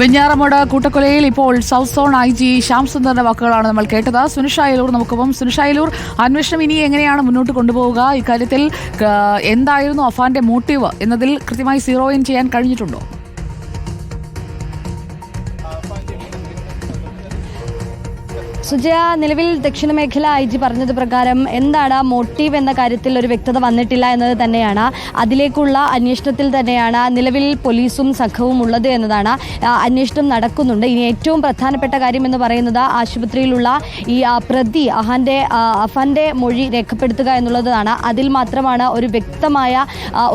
വെഞ്ഞാറമൂട് കൂട്ടക്കൊലയിൽ ഇപ്പോൾ south zone I G Shyam സുന്ദറിന്റെ വാക്കുകളാണ് നമ്മൾ കേട്ടത്. സുനിഷ അയലൂർ നമുക്കൊപ്പം. സുനിഷ അയലൂർ അന്വേഷണം ഇനി എങ്ങനെയാണ് മുന്നോട്ട് കൊണ്ടുപോവുക? ഇക്കാര്യത്തിൽ എന്തായിരുന്നു അഫാന്റെ മോട്ടീവ് എന്നതിൽ കൃത്യമായി സീറോ ഇൻ ചെയ്യാൻ കഴിഞ്ഞിട്ടുണ്ടോ? സുജയ നിലവിൽ ദക്ഷിണ മേഖല ഐ ജി പറഞ്ഞത് പ്രകാരം എന്താണ് മോട്ടീവ് എന്ന കാര്യത്തിൽ ഒരു വ്യക്തത വന്നിട്ടില്ല എന്നത് തന്നെയാണ്. അതിലേക്കുള്ള അന്വേഷണത്തിൽ തന്നെയാണ് നിലവിൽ പോലീസും സംഘവും ഉള്ളത് എന്നതാണ് അന്വേഷണം നടക്കുന്നുണ്ട്. ഇനി ഏറ്റവും പ്രധാനപ്പെട്ട കാര്യം എന്ന് പറയുന്നത് ആശുപത്രിയിലുള്ള ഈ പ്രതി അഹാന്റെ അഫാന്റെ മൊഴി രേഖപ്പെടുത്തുക എന്നുള്ളതാണ്. അതിൽ മാത്രമാണ് ഒരു വ്യക്തമായ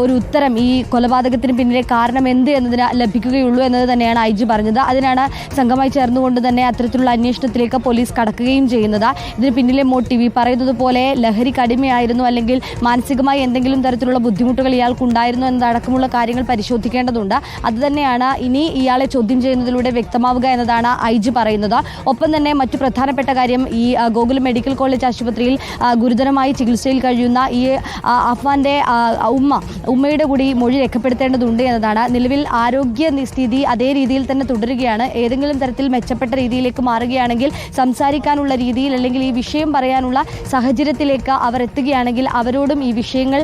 ഒരു ഉത്തരം ഈ കൊലപാതകത്തിന് പിന്നിലെ കാരണം എന്ത് എന്നതിന് ലഭിക്കുകയുള്ളൂ എന്നത് തന്നെയാണ് ഐ ജി പറഞ്ഞത്. അതിനാണ് സംഘമായി ചേർന്നുകൊണ്ട് തന്നെ അത്തരത്തിലുള്ള അന്വേഷണത്തിലേക്ക് പോലീസ് കടക്കുകയും ചെയ്യുന്നത്. ഇതിന് പിന്നിലെ മോട്ടീവ് ഈ പറയുന്നത് പോലെ ലഹരി കടിമയായിരുന്നു അല്ലെങ്കിൽ മാനസികമായി എന്തെങ്കിലും തരത്തിലുള്ള ബുദ്ധിമുട്ടുകൾ ഇയാൾക്കുണ്ടായിരുന്നു എന്നതടക്കമുള്ള കാര്യങ്ങൾ പരിശോധിക്കേണ്ടതുണ്ട്. അത് തന്നെയാണ് ഇനി ഇയാളെ ചോദ്യം ചെയ്യുന്നതിലൂടെ വ്യക്തമാവുക എന്നതാണ് ഐ ജി പറയുന്നത്. ഒപ്പം തന്നെ മറ്റു പ്രധാനപ്പെട്ട കാര്യം ഈ ഗോകുലം മെഡിക്കൽ കോളേജ് ആശുപത്രിയിൽ ഗുരുതരമായി ചികിത്സയിൽ കഴിയുന്ന ഈ അഫ്വാന്റെ ഉമ്മ ഉമ്മയുടെ കൂടി മൊഴി രേഖപ്പെടുത്തേണ്ടതുണ്ട് എന്നതാണ്. നിലവിൽ ആരോഗ്യ സ്ഥിതി അതേ രീതിയിൽ തന്നെ തുടരുകയാണ്. ഏതെങ്കിലും തരത്തിൽ മെച്ചപ്പെട്ട രീതിയിലേക്ക് മാറുകയാണെങ്കിൽ സംസാരിക്കാനുള്ള രീതിയിൽ അല്ലെങ്കിൽ ഈ വിഷയം പറയാനുള്ള സാഹചര്യത്തിലേക്ക് അവർ എത്തുകയാണെങ്കിൽ അവരോടും ഈ വിഷയങ്ങൾ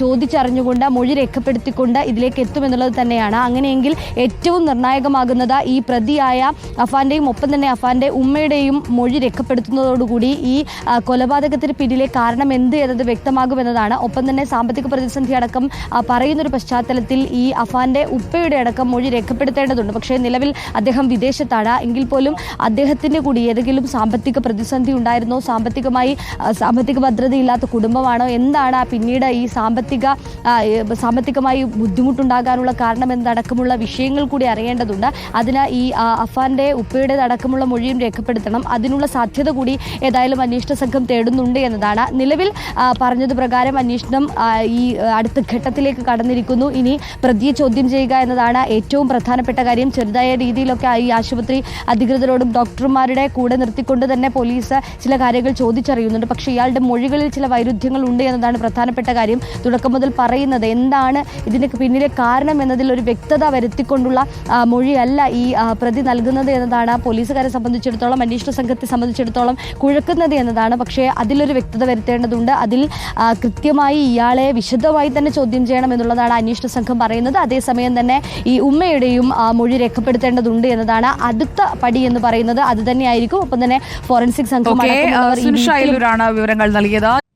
ചോദിച്ചറിഞ്ഞുകൊണ്ട് മൊഴി രേഖപ്പെടുത്തിക്കൊണ്ട് ഇതിലേക്ക് എത്തുമെന്നുള്ളത് തന്നെയാണ്. അങ്ങനെയെങ്കിൽ ഏറ്റവും നിർണായകമാകുന്നത് ഈ പ്രതിയായ അഫാന്റെയും ഒപ്പം തന്നെ അഫാന്റെ ഉമ്മയുടെയും മൊഴി രേഖപ്പെടുത്തുന്നതോടുകൂടി ഈ കൊലപാതകത്തിന് പിന്നിലെ കാരണം എന്ത് എന്നത് വ്യക്തമാകുമെന്നതാണ്. ഒപ്പം തന്നെ സാമ്പത്തിക പ്രതിസന്ധി അടക്കം പറയുന്നൊരു പശ്ചാത്തലത്തിൽ ഈ അഫാന്റെ ഉപ്പയുടെ അടക്കം മൊഴി രേഖപ്പെടുത്തേണ്ടതുണ്ട്. പക്ഷേ നിലവിൽ അദ്ദേഹം വിദേശത്താണ്. എങ്കിൽ പോലും അദ്ദേഹത്തിന്റെ കൂടി ഏതെങ്കിലും സാമ്പത്തിക പ്രതിസന്ധി ഉണ്ടായിരുന്നോ? സാമ്പത്തികമായി സാമ്പത്തിക ഭദ്രതയില്ലാത്ത കുടുംബമാണോ? എന്താണ് പിന്നീട് ഈ സാമ്പത്തിക സാമ്പത്തികമായി ബുദ്ധിമുട്ടുണ്ടാകാനുള്ള കാരണം എന്തടക്കമുള്ള വിഷയങ്ങൾ കൂടി അറിയേണ്ടതുണ്ട്. അതിന് ഈ അഫാന്റെ ഉപ്പയുടെ അടക്കമുള്ള മൊഴിയും രേഖപ്പെടുത്തണം. അതിനുള്ള സാധ്യത കൂടി ഏതായാലും അന്വേഷണ സംഘം തേടുന്നുണ്ട് എന്നതാണ്. നിലവിൽ പറഞ്ഞത് പ്രകാരം അന്വേഷണം ഈ അടുത്ത ഘട്ടത്തിലേക്ക് കടന്നിരിക്കുന്നു. ഇനി പ്രതിയെ ചോദ്യം ചെയ്യുക എന്നതാണ് ഏറ്റവും പ്രധാനപ്പെട്ട കാര്യം. ചെറുതായ രീതിയിലൊക്കെ ഈ ആശുപത്രി അധികൃതരോടും ഡോക്ടർമാരുടെ കൂടെ നിർത്തിക്കൊണ്ട് തന്നെ പോലീസ് ചില കാര്യങ്ങൾ ചോദിച്ചറിയുന്നുണ്ട്. പക്ഷേ ഇയാളുടെ മൊഴികളിൽ ചില വൈരുദ്ധ്യങ്ങൾ ഉണ്ട് എന്നതാണ് പ്രധാനപ്പെട്ട കാര്യം. തുടക്കം മുതൽ പറയുന്നത് എന്താണ് ഇതിന് പിന്നിലെ കാരണം എന്നതിൽ ഒരു വ്യക്തത വരുത്തിക്കൊണ്ടുള്ള മൊഴിയല്ല ഈ പ്രതി നൽകുന്നത് എന്നതാണ് പോലീസുകാരെ സംബന്ധിച്ചിടത്തോളം അന്വേഷണ സംഘത്തെ സംബന്ധിച്ചിടത്തോളം കുഴക്കുന്നത് എന്നതാണ്. പക്ഷേ അതിലൊരു വ്യക്തത വരുത്തേണ്ടതുണ്ട്. അതിൽ കൃത്യമായി ഇയാളെ വിശദമായി തന്നെ ചോദ്യം ചെയ്യണം എന്നുള്ളതാണ് അന്വേഷണ സംഘം പറയുന്നത്. അതേസമയം തന്നെ ഈ ഉമ്മയുടെയും മൊഴി രേഖപ്പെടുത്തേണ്ടതുണ്ട് എന്നതാണ് അടുത്ത പടി എന്ന് പറയുന്നത്. അത് തന്നെയായിരിക്കും. ഒപ്പം തന്നെ ഫോറൻസിക് സംഘം വിവരങ്ങൾ നൽകിയത്.